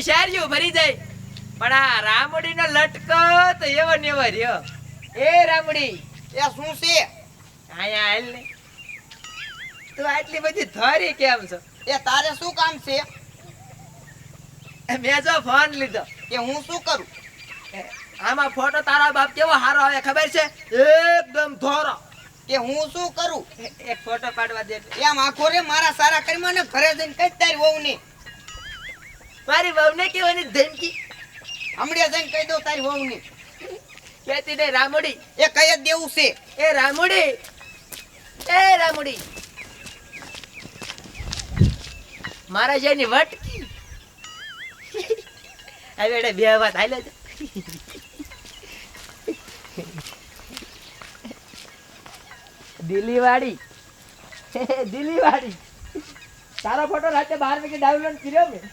ગામની શહેરીઓ ફરી જાય. પણ આ રામડીનો લટકો તો એવો ને એવો રહ્યો. એ રામડી એ શું છે? અહીંયા હાલ ને. તું આટલી બધી ધરી કેમ છો? એ તારે શું કામ છે? મેં જો ફોન લીધો. કે હું શું કરું? આમાં ફોટો તારા બાપ કેવો સારો આવે ખબર છે? એકદમ ધોરો. કે હું શું કરું? એક ફોટો પાડવા દે એમ આખો રે મારા સારા કર્મ ને ઘરે જઈને કઈ તારી હોઉં ને મારી વહુને કેવાની ધમકી. હમણાં જઈને કહી દઉં તારી વહુ ને કહેતી ને રામડી. એ કઈ જ દેવું છે? એ રામુડી. એ રામુડી. મારા જેની વટકી હવે એડે બે વાત હાલે છે. દિલ્હી વાળી દિલ્હી વાળી તારો ફોટો રાતે બાર વાગે ડાઉનલોડ કર્યો મેં.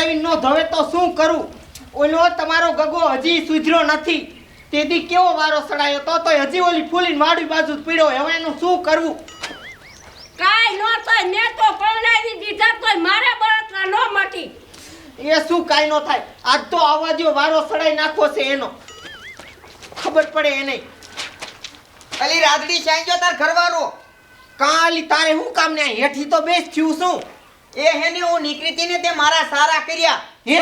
એ ન ધવે તો શું કરું? ઓલો તમારો ગગો હજી સુધર્યો નથી. તેથી કેવો વારો સડાયો? તો તો હજી ઓલી ફૂલીને વાડી બાજુ પીડ્યો. હવે એનું શું કરવું? કાંઈ નો થાય મેં તો પરણાવી દીધા તોય મારા બળતરા નો મટી. એ શું કાંઈ નો થાય? આજ તો આવા દ્યો વારો સડાઈ નાખો છે એનો. ખબર પડે એને. અલી રાદડી સાંજો તાર ઘરવાળો? કાલી તારે હું કામ ને હેઠી તો બેસ થયું શું એ હેને હું નીકળી તી ને તે મારા સારા કર્યા. હે?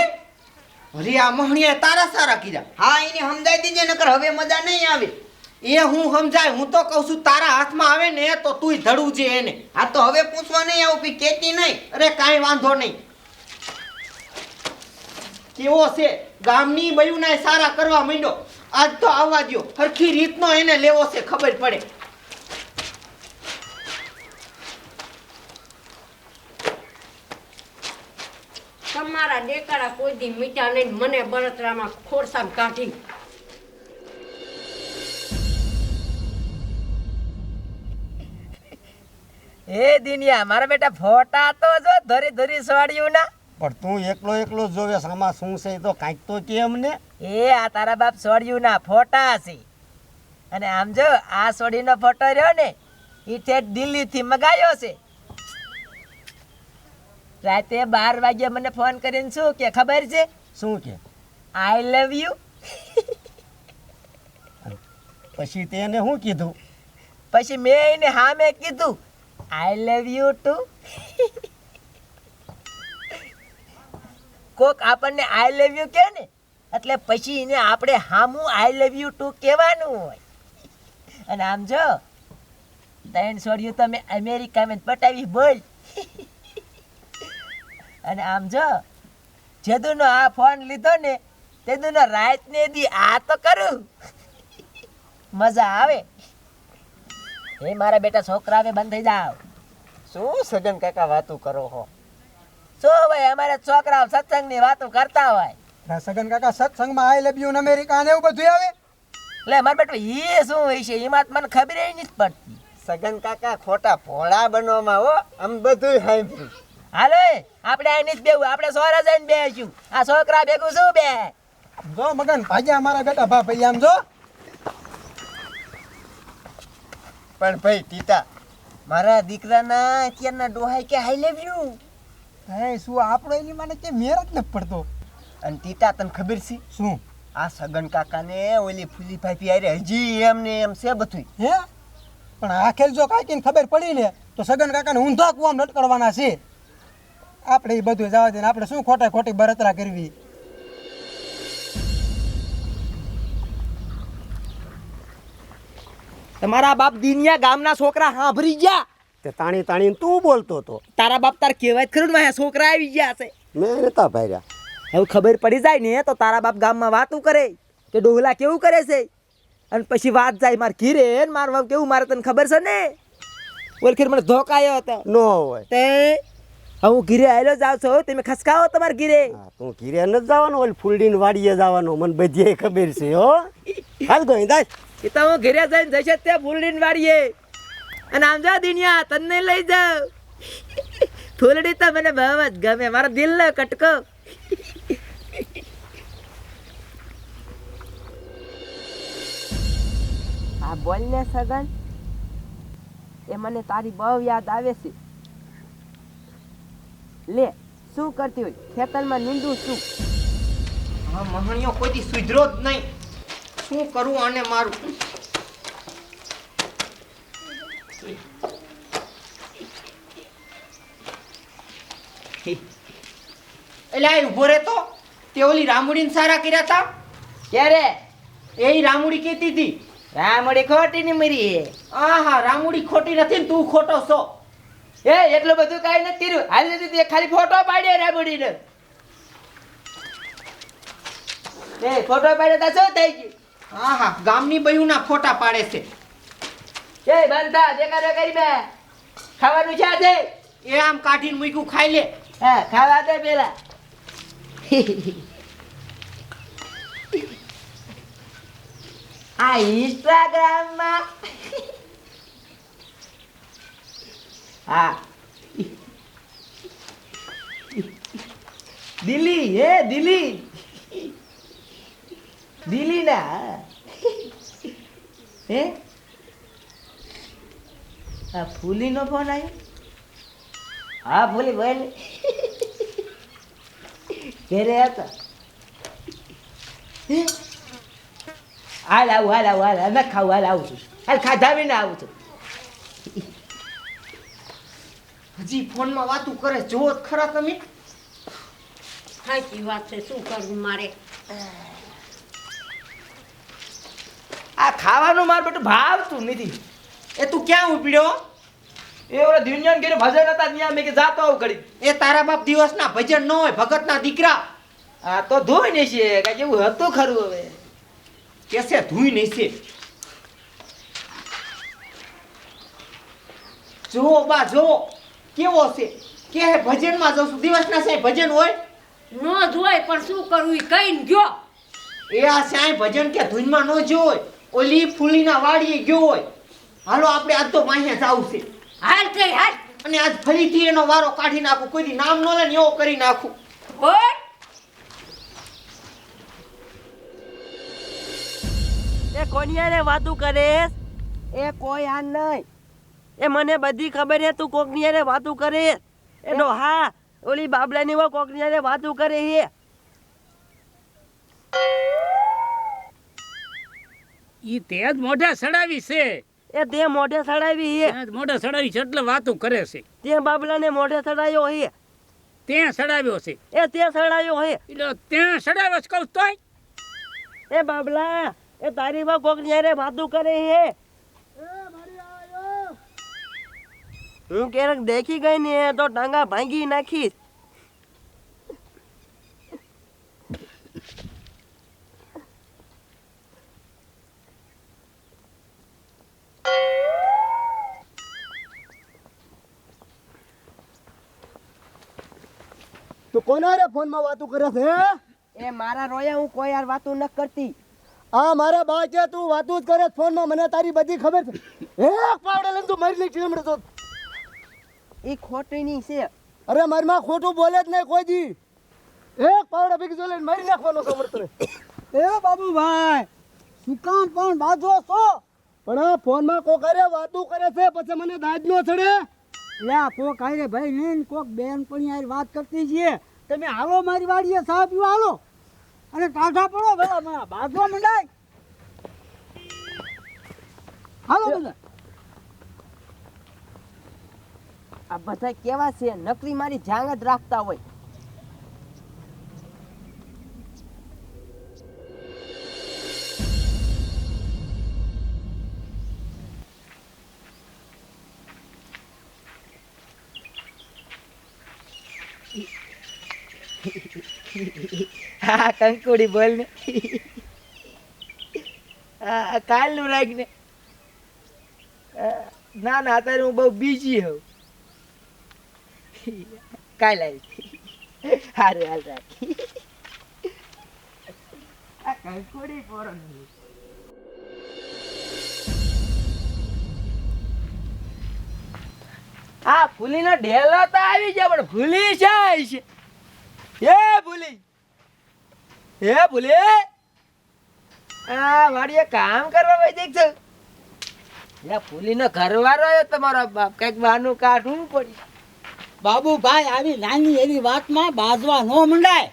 અરે આ મહણીએ તારા સારા કર્યા. હા એને સમજાઈ દીજે નકર હવે મજા નહીં આવે. એ હું સમજાય હું તો કહું છું તારા હાથમાં આવે ને તો તુંય ધડું છે એને. હા તો હવે પૂછવા નહીં આવું પી કેતી નહીં? અરે કાંઈ વાંધો નહીં. કેવો છે? ગામની બયુના સારા કરવા માંડ્યો. આજ તો આવવા દો હરખી રીતનો એને લેવો છે ખબર પડે. તમારા દેકારા કોઈ દી મીઠા નહીં મને બળતરામાં ખોરસામ કાઢી એ દિનિયા મારા બેટા ફોટા તો જો ધરી ધરી સવાડ્યું ના. પણ તું એકલો એકલો જોવે સામા શું છે તો કાંઈક તો કે અમને. એ આ તારા બાપ સોડ્યું ના ફોટા છે અને આમ જો આ સોડીનો ફોટો રહ્યો ને એ ઠેઠ દિલ્હીથી મગાયો છે. રાતે બાર વાગે મને ફોન કરીને શું કે ખબર છે? શું કે? આઈ લવ યુ પછી તેને શું કીધું? પછી મેં એને હા મેં કીધું આઈ લવ યુ ટુ કોક આપણને આઈ લવ યુ કે ને એટલે પછી એને આપણે હામું આઈ લવ યુ ટુ કહેવાનું હોય. અને આમ જો ત્રણ છોડ્યું તમે અમેરિકામાં પટાવી બોલ. અને આમ જો જેદુનો આ ફોન લીધો ને તેદુનો રાત ને દી આ તો કરું. મજા આવે. એ મારા બેટા છોકરા હવે બંધ થઈ જાવ શું સગન કાકા વાતો કરો હો? શું ભાઈ અમારે છોકરાઓ સત્સંગની વાતો કરતા હોય. સગન કાકા સત્સંગમાં આઈ લવ યુ અમેરિકા ને એવું બધું આવે? એટલે મારા બેટો એ શું હોય છે? એમાં તો મને ખબર નથી પડતી. સગન કાકા ખોટા ભોળા બનવામાં હો આમ બધું સાંભળ્યું. હાલો આપણે અહીં જ બેવું આપણે સોરા જઈને બેસ્યું આ છોકરા ભેગું શું બે? જો મગન ભાગ્યા મારા બેટા ભા ભાઈ આમ જો. પણ ભાઈ ટીટા મારા દીકરાના અત્યારના ડોહાઈ કે હાઈ લેવ્યું યુ હે શું આપણો એની મને કે મેર જ નથી પડતો? અને ટીટા તને ખબર છે? શું? આ સગન કાકાને ઓલી ફૂલી ભાઈ આરે હજી એમને એમ છે બધું હે? પણ આખેલ જો કાંઈક ખબર પડી ને તો સગન કાકાને ઊંધા કુવામ લટકડવાના છે. આપણે એ બધું જવા દે આપણે શું ખોટા ખોટી બરતરા કરવી? તમારા બાપ દિનિયા ગામના છોકરા હાંભરી ગયા? તે તાણી તાણી તું બોલતો હતો. તારા બાપ તાર કહેવાય જ ખરું ને મારા છોકરા આવી ગયા છે. મેં નતા ભાર્યા હવે ખબર પડી જાય ને તો તારા બાપ ગામમાં વાતું કરે કે ડોહલા કેવું કરે છે? અને પછી વાત જાય માર ઘીરે ને માર બાપ કેવું મારે તને ખબર છે ને? ઓલખીર મને ધોકાયો હતો. નો હોય. તે હું ઘીરે આવેલો જાવ છો. તમે ખસકાવો તમારે ઘીરે. હા, તું ઘીરે ન જવાનો ઓલ ફૂલડીન વાડીએ જવાનો. મને બધી ખબર છે હો. હાલ ગોઈ દાસ એ તો હું ઘીરે જઈને જશે ત્યાં ફૂલડીન વાડીએ. અને આમ જા દિનિયા તને લઈ જાઉં ફૂલડી તો મને બહુ જ ગમે. મારો દિલ નો કટકો. આ બોલ ને સગન. એ મને તારી બહુ યાદ આવે છે. લે શું કરતી હોય? ખેતરમાં નીંદું શું? હા મહણીઓ કોઈથી સુધરો જ નહીં. શું કરું આને મારું? એટલે આ ઊભો રે તો તે ઓલી રામુડીને સારા કર્યા તા? ક્યારે? એ રામુડી કહેતી હતી. રામુડી ખોટી ની મરી આહા રામુડી ખોટી નથી ને તું ખોટો છો. એ એટલું બધું કાંઈ નથી કર્યું. હાલી તે ખાલી ફોટો પાડ્યો રાબડીને. એ ફોટો પાડ્યો તો શું થઈ ગયું? હા હા ગામની બયુના ફોટા પાડે છે. એ બંધા દેખાડો કરી બે. ખાવાનું છે આજે? એ આમ કાઢીને મૂક્યું ખાઈ લે. હા ખાવા દે પેલા. આ ઇન્સ્ટાગ્રામમાં હા. દિલ્હી, હે, દિલ્હી. દિલ્હી ના હે? આ ફૂલીનો ફોન આવ્યો? હા, ફૂલી બોલ ઘેરે હતા? હાલ આવું હાલ આવું, હાલ. ન ખાવું, હાલ આવું છું. હાલ ખાધા વિના આવું છું. હજી ફોનમાં વાતું કરે જો જ ખરા તમે. સાચી વાત છે શું કરવું મારે? આ ખાવાનું માર બેટું ભાવતું નથી. એ તું ક્યાં ઉપડ્યો? એ ઓલા દિવ્યાન ઘેર ભજન હતા ત્યાં મેં કે જાતો આવું કરી એ તારા બાપ દિવસના ભજન ન હોય ભગતના દીકરા. આ તો ધોઈ નહીં છે કાંઈક એવું હતું ખરું હવે. કેસે ધોઈ નહીં છે જુઓ બા જુઓ. કેવો છે? કે ભજનમાં જઉં છું? દિવસના સાહેબ ભજન હોય? ન જોય પણ શું કરવું ઈ કહીને ગયો. એ આ સાંઈ ભજન કે ધૂનમાં ન જો હોય ઓલી ફૂલીના વાડીએ ગયો હોય. હાલો આપણે આજ તો માહે જાવું છે. હાલ કઈ હાલ. અને આજ ફરીથી એનો વારો કાઢી નાખું કોઈ નામ ન લે ને એવો કરી નાખું. હોય એ કોનિયાને વાતું કરે? એ કોઈ આ નહીં. એ મને બધી ખબર છે તું કોકનિયાને વાતું કરે એનો હા ઓલી બાબલાની વો યારે વાતું કરે છે ઈ તે જ મોઢા સડાવી છે. એ તે મોઢે સડાવી છે મોઢા સડાવી છે એટલે વાતું કરે છે. તે બાબલાને મોઢે સડાયો છે તે સડાવ્યો છે. એ તે સડાયો છે એટલે ત્યાં સડાવ્યો છે કહું તોય. એ બાબલા એ તારી માં યારે વાતું કરે છે હું ક્યારેક દેખી ગઈ ને તો ટાંગા ભાંગી નાખીશ. તું કોના રે ફોનમાં વાતું કરે છે એ મારા રોયા હું કોઈ યાર વાતો ન કરતી. આ મારા બા છે તું વાતો જ કરે ફોનમાં. મને તારી બધી ખબર છે. એક પાવડે લઈને તું મારી લઈ ચીમડે તો એ ખોટી ની છે. અરે મારી માં ખોટું બોલે જ નહીં કોઈ દી. એક પાવડા ભેગી જોઈ લઈને મારી નાખવાનો ખબર તને એ બાબુભાઈ શું કામ પણ બાજો છો? પણ આ ફોનમાં કોક અરે વાતું કરે છે પછી મને દાજ નો ચડે. લે કોક આયરે ભાઈ નીન કોક બેન પણ યાર વાત કરતી છીએ તમે હાલો મારી વાડીએ સા પીવા હાલો. અને ટાઢા પડો ભલા બાજવા મંડાય. હાલો બધા. આ બધા કેવા છે નકરી મારી જાંગ જ રાખતા હોય. હા, કંકુડી બોલ ને. કાલનું રાખને ને. ના અત્યારે હું બહુ બીજી હોઉં. આ કંકોડી ફૂલીનો ઢેલો તો આવી જાય પણ ભૂલી જાય છે. એ ભૂલી. એ ભૂલી. આ વાડીએ કામ કરવા જઈ છે. યા ફૂલીનો ઘરવાળો વાળો તમારો બાપ. કંઈક બહારનું કાઢવું પડી બાબુભાઈ આવી નાની એવી વાતમાં બાજવા ન મંડાય.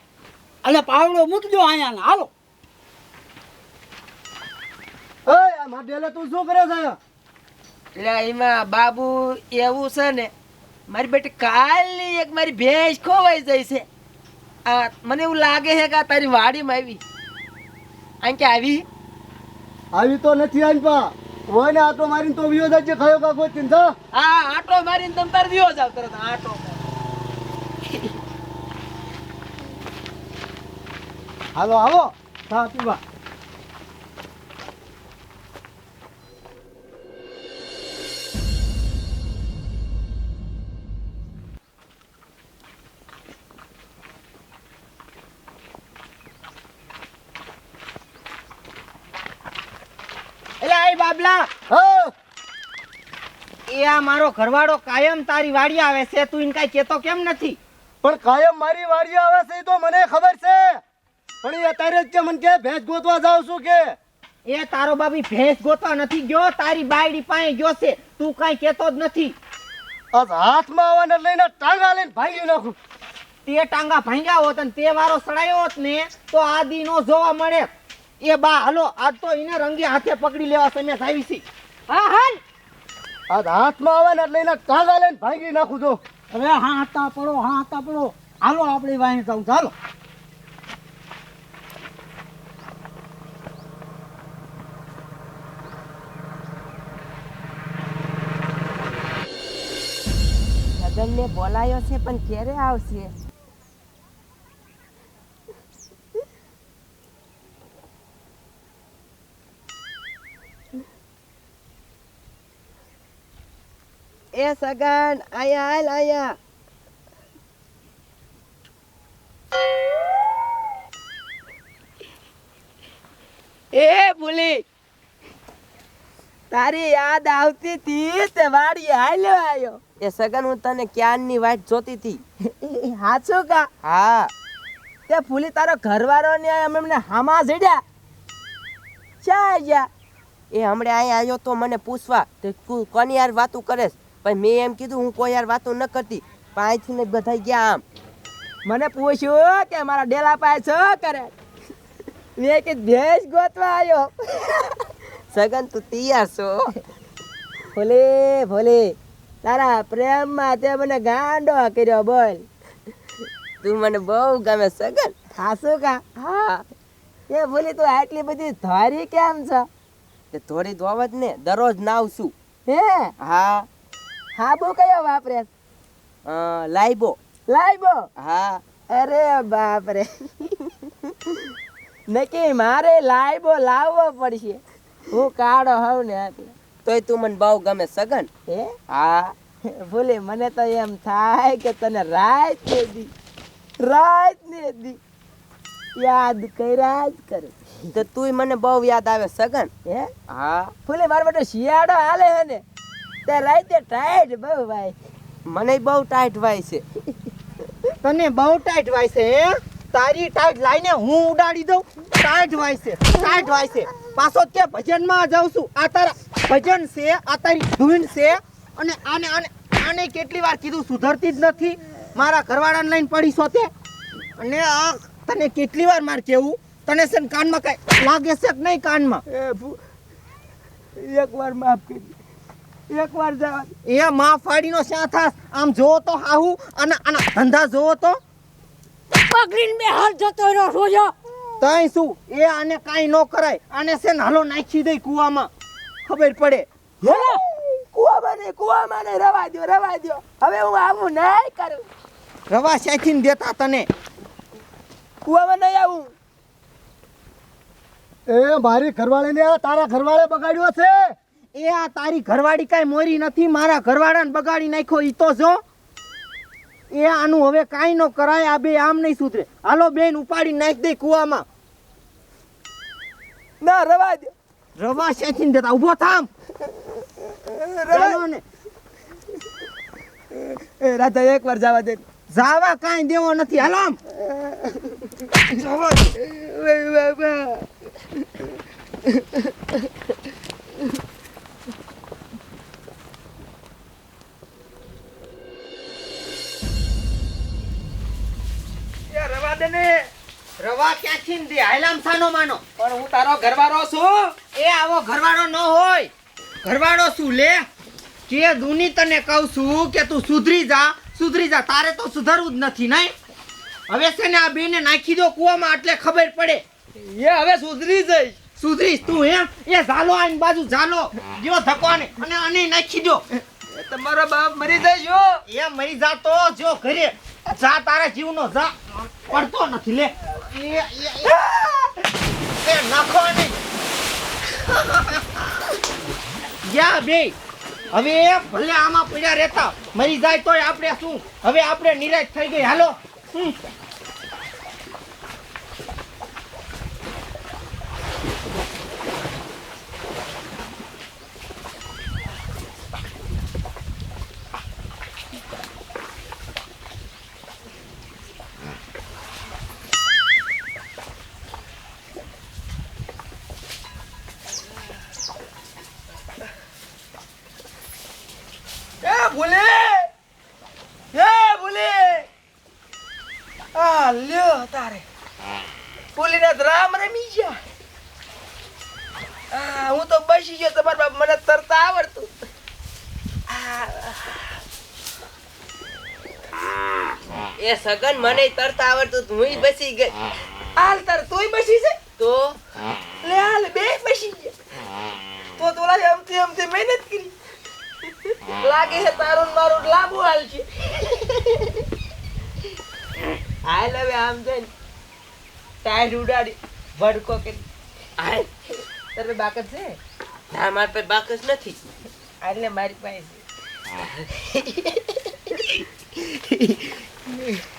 અને પાવડો મૂકજો અહીંયા ને હાલો માટેલા તું શું કરે છે? એટલે એમાં બાબુ એવું છે ને મારી બેટી કાલની એક મારી ભેંસ ખોવાઈ જાય છે. આ મને એવું લાગે છે કે આ તારી વાડીમાં આવી. કે આવી? આવી તો નથી આવી પા હોય ને આટો મારીને તો વિયો જાય છે ખાયો કાકો કોઈ ચિંતા? હા આટો મારીને તમ તાર વિયો જાવ તરત આટો. હાલો હાલો. ચા પીવા. બાબલા. એ આ મારો ઘરવાળો કાયમ તારી વાડી આવે છે તું એને કઈ કેતો કેમ નથી? પણ કાયમ મારી વાડી આવે છે તો મને ખબર છે. પણ એ અત્યારે જ મને કે ભેંસ ગોતવા જાવ છું કે. એ તારો બાબી ભેંસ ગોતવા નથી ગયો તારી બાયડી પાસે ગયો છે. તું કઈ કેતો જ નથી. આજ હાથમાં આવવાને લઈને ટાંગા લઈને ભાગી નાખું. તે ટાંગા ભાંગ્યા હોત અને તે વારો સડાયો હોત ને તો આ દી નો જોવા મળે. એ બા હાલો આજ તો એને રંગે હાથે પકડી લેવા સમય આવી છે. હા હાલ. આજ હાથમાં આવવાને લઈને ટાંગા લઈને ભાગી નાખું છું. અરે હા હાથા પડો હા હાથા પડો. હાલો આપણે વાંઈ જાઉં. ચાલો. બોલાયો છે પણ ક્યારે આવશે? એ સગન આયા હાલ આયા એ ભૂલી. તારી યાદ આવતી હતી તે વાડી હાલ્યો આવ્યો એ સગન હું તને ક્યારની વાટ જોતી હતી હાચું કા? હા. તે ફૂલી તારો ઘરવાળો ને એમને હામા જડ્યા ચા ગયા એ હમણાં અહીંયા આવ્યો તો મને પૂછવા તે તું કોની યાર વાતું કરેસ? પણ મેં એમ કીધું હું કોઈ યાર વાતો ન કરતી. પણ ને બધા ગયા આમ. મને પૂછ્યું કે મારા ડેલા પાસે શું કરે? મેં કે ભેજ ગોતવા આવ્યો સગન તું તૈયાર છો? ભોલે ભોલે તારા પ્રેમમાં તે મને ગાંડો કર્યો બોલ. તું મને બહુ ગમે સગન. હાસુ કા હા. એ ભોલી તું આટલી બધી ધોરી કેમ છે? તે થોડી ધોવત ને દરરોજ નાવ છું. હે? હા. હાબુ કયો વાપરે? લાઈબો. લાઈબો? હા. અરે બાપ રે નકી મારે લાઈબો લાવવો પડશે. હું કાળો હોઉં ને એટલે. તોય તું મને બહુ ગમે સગન? હે? હા. ભૂલી મને તો એમ થાય કે તને રાત ને દી રાત ને દી યાદ કર્યા જ કરે. તો તું મને બહુ યાદ આવે સગન? હે? હા. ભૂલી મારે માટે શિયાળો હાલે હે ને. તે રાતે ટાઈટ બહુ ભાઈ. મને બહુ ટાઈટ ભાઈ છે. તને બહુ ટાઈટ ભાઈ છે હે? તારી ટાઈટ લાઈને હું ઉડાડી દઉં. ટાઈટ ભાઈ છે ટાઈટ ભાઈ છે. પાછો તે ભજનમાં જાઉં છું. આ તારા ભજન છે આ તારી ધૂન છે. અને આને આને આને કેટલી વાર કીધું સુધરતી જ નથી. મારા ઘરવાળાને લઈને પડી છો તે. અને આ તને કેટલી વાર માર કેવું? તને છે ને કાનમાં કઈ લાગે છે કે નહીં કાનમાં? એક વાર માફ કરી એક વાર જવા એ માં ફાડીનો શ્યાં થાસ આમ જોવો તો હાહુ અને આના ધંધા જોવો તો. પકડીને બે હાલ જતો રહ્યો રોજો તઈ શું? એ આને કાઈ ન કરાય. આને છે ને હાલો નાખી દે કુવામાં. ખબર પડે. કુવામાં ને કુવામાં ને રવા દો રવા દો હવે હું આવું નહીં કરું. રવા સાચીને દેતા તને. કુવામાં નહીં આવું. એ મારી ઘરવાળીને આ તારા ઘરવાળે બગાડ્યો છે. એ આ તારી ઘરવાળી કાંઈ મોરી નથી મારા ઘરવાળાને બગાડી નાખ્યો ઈ તો જો. એ આનું હવે કાંઈ ન કરાય આ બે આમ નહીં સુધરે. હાલો બેન ઉપાડી નાખ દે કુવામાં. ના રવા દે. રવા શેથી દેતા ઊભો થામ. એ રાધા એક વાર જવા દે. જાવા કાંઈ દેવો નથી હાલો આમ. રવા દે ને રવા ક્યાંથી ને દે? હાલામ સાનો માનો. પણ હું તારો ઘરવાળો છું. એ આવો ઘરવાળો ન હોય. ઘરવાળો શું લે? કે દુની તને કહું છું કે તું સુધરી જા સુધરી જા. તારે તો સુધરવું જ નથી નહીં? હવે છે ને આ બેને નાખી દો કૂવામાં એટલે ખબર પડે. એ હવે સુધરી જઈશ. સુધરીશ તું હે? એ ઝાલો આની બાજુ ઝાલો. જો ધકવાને અને અને નાખી દો. તમારો બાપ મરી હો. એ મરી જા તો જો ઘરે. જા તારા જીવનો, જા. પડતો નથી, લે. એ એ નાખો નહીં યા બે. હવે ભલે આમાં પડ્યા રહેતા, મરી જાય તોય આપણે શું? હવે આપણે નિરાશ થઈ ગઈ. હાલો હમ. એ ભૂલી એ ભૂલી આ લ્યો તારે ભૂલીને તો રામ રમી ગયા આ હું તો બસી ગયો તમારા બાપ મને તરતા આવડતું આ. એ સગન મને તરતા આવડતું તું હું બસી ગઈ. હાલ તર તોય બસી છે? તો? લે હાલ બે બસી ગયા. તો તો ઓલા અમથી અમથી મહેનત કરી. લાગે છે તારું મારું લાંબુ હાલ છે. હાલ હવે આમ જઈને ટાયર ઉડાડી ભડકો કરી. હાલ. તારે બાકત છે? ના મારી પાસે બાકસ નથી. એટલે મારી પાસે છે.